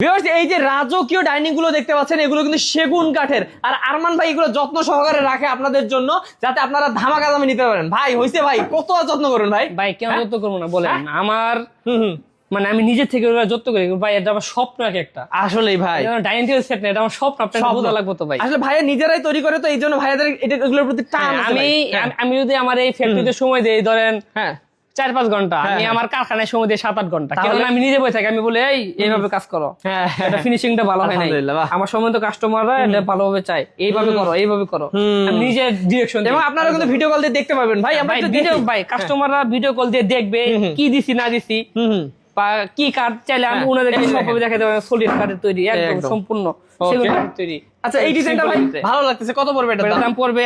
Viewers, এই যে রাজকীয় ডাইনিংগুলো দেখতে পাচ্ছেন এগুলো কিন্তু সেগুন কাঠের। আর আরমান ভাই এগুলো যত্ন সহকারে রাখে আপনাদের জন্য যাতে আপনারা ধামাকা দামে নিতে পারেন। ভাই হইছে ভাই কত যত্ন করুন ভাই? ভাই কেন হ্যাঁ? যত্ন করব না? বলেন আমার হুম মানে আমি নিজের থেকে যত্ন করি ভাই এটা আমার স্বপ্ন এক একটা। আসলেই ভাই। ডাইনিং টেবিল সেট না এটা আমার স্বপ্ন আপনার। বোঝা লাগবে তো ভাই। আসলে ভাইয়া নিজেরাই তৈরি করে তো এই জন্য ভাইয়াদের এটা এগুলোর প্রতি টান হ্যাঁ, আমি হ্যাঁ। আমি- আমি যদি আমার এই ফ্যাক্টরিতে সময় দিই ধরেন হ্যাঁ। চার পাঁচ ঘণ্টা। আমি হ্যাঁ। আমার কারখানায় সময় দিয়ে সাত আট ঘণ্টা। কারণ আমি নিজে বই থাকি আমি বলি এই এইভাবে কাজ করো। হ্যাঁ এটা ফিনিশিংটা ভালো হয় নাই। আমার সময় তো কাস্টমাররা এটা ভালোভাবে চাই এইভাবে করো এইভাবে করো। আমি নিজে ডিরেকশন এবং আপনারা কিন্তু ভিডিও কল দিয়ে দেখতে পাবেন ভাই আমরা ভিডিও ভাই কাস্টমাররা ভিডিও কল দিয়ে দেখবে কি দিছি না দিছি। বা কি কার্ড চাইলে আমি হ্যাঁ, ওনাদেরকে এই সবভাবে দেখাতে পারব সলিড কার্ডের তৈরি একদম। সম্পূর্ণ সেগুন কাঠের তৈরি। আচ্ছা এই ডিজাইনটা ভাই ভালো লাগতেছে। কত পড়বে এটা দাম? পড়বে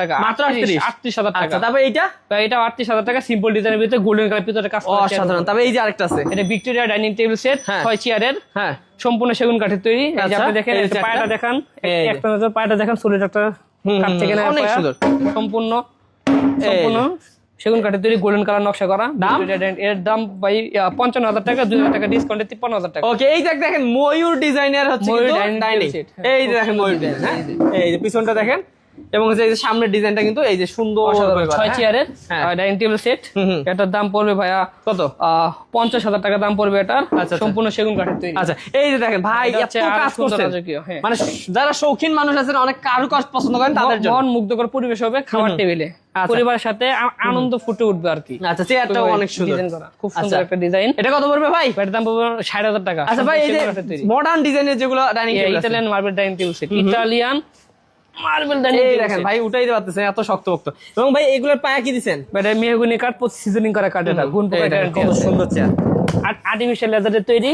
টাকা। মাত্র 38? আটত্রিশ? হাজার টাকা। আচ্ছা তারপর এইটা? এটা আটত্রিশ হাজার টাকা। সিম্পল ডিজাইনের ভিতরে গোল্ডেন কালার ভিতরে কাজ করা আছে। অসাধারণ তারপর এই যে আরেকটা আছে। এটা ভিক্টোরিয়া ডাইনিং টেবিল সেট হ্যাঁ। চেয়ারের হ্যাঁ। সম্পূর্ণ সেগুন কাঠের তৈরি। এই যে আচ্ছা, আপনি দেখেন। পায়টা দেখান। একটা নজর পায়টা দেখান সলিড একটা কাঠ থেকে নেওয়া অনেক সুন্দর। সম্পূর্ণ সম্পূর্ণ সেগুন কাঠের তৈরি গোল্ডেন কালার নকশা করা দাম? এর দাম ভাই পঞ্চান্ন হাজার টাকা দুই হাজার টাকা ডিসকাউন্টে তিপ্পান্ন হাজার টাকা ওকে এই দেখ দেখেন ময়ূর ডিজাইনের হচ্ছে হ্যাঁ, এই যে দেখেন ময়ূর ডিজাইন এই যে পিছনটা দেখেন এবং এই যে সামনের ডিজাইনটা কিন্তু এই যে সুন্দর। করে করা, ছয় হ্যাঁ? চেয়ারের হ্যাঁ। Dining table set. এটার দাম পড়বে ভাইয়া কত পঞ্চাশ হাজার টাকা দাম পড়বে এটার আচ্ছা, আচ্ছা। সম্পূর্ণ সেগুন কাঠের তৈরি আচ্ছা এই যে দেখেন ভাই কাজ করছেন হ্যাঁ। মানে যারা শৌখিন মানুষ আছেন অনেক কারুকাজ পছন্দ করেন তাদের জন্য মন মুগ্ধকর পরিবেশ হবে খাবার টেবিলে। পরিবারের সাথে আনন্দ ফুটে উঠবে আর কি। আচ্ছা চেয়ারটাও অনেক সুন্দর। খুব সুন্দর আচ্ছা। একটা ডিজাইন এটা কত পড়বে ভাই? এটার দাম পড়বে ষাট হাজার টাকা। আচ্ছা ভাই এই যে মডার্ন ডিজাইনের যেগুলো dining Italian marble dining table set Italian marble dining এই দেখেন ভাই উঠাইতে পারতেছেন এত শক্ত শক্ত এবং ভাই এগুলোর পায়া কি দিছেন? এটা মেহগুনি কাঠ সিজনিং করা কাঠ এটা গুণ কত সুন্দর চেয়ার। আর আর্টিফিশিয়াল লেজারের তৈরি।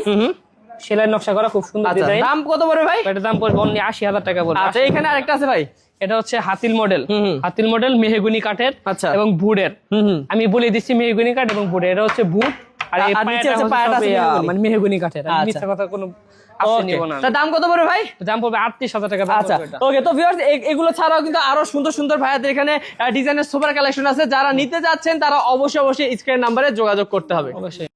সেলাই নকশা করা খুব সুন্দর আচ্ছা দাম কত পড়বে ভাই এটার দাম পড়বে অনলি আশি হাজার টাকা পড়বে। আচ্ছা এখানে আরেকটা আছে ভাই। এটা হচ্ছে Hatil model. Hatil model mahogany কাঠের আচ্ছা। এবং হুম আমি বলে দিচ্ছি মেহেগুনি কাঠ এবং বুডের এটা হচ্ছে বুট আর এই পায়াটা হচ্ছে পায়াটা। মানে মেহগুনি কাঠের। আচ্ছা। মিথ্যা কথা কোনো দাম কত পড়বে ভাই? দাম পড়বে আটত্রিশ হাজার টাকা আচ্ছা। ওকে তো ভিউয়ার্স এগুলো ছাড়াও কিন্তু আরও সুন্দর সুন্দর ভাইয়াদের এখানে ডিজাইনের সুপার কালেকশন আছে। যারা নিতে যাচ্ছেন তারা অবশ্যই অবশ্যই স্ক্রিন নাম্বারে যোগাযোগ করতে হবে। অবশ্যই।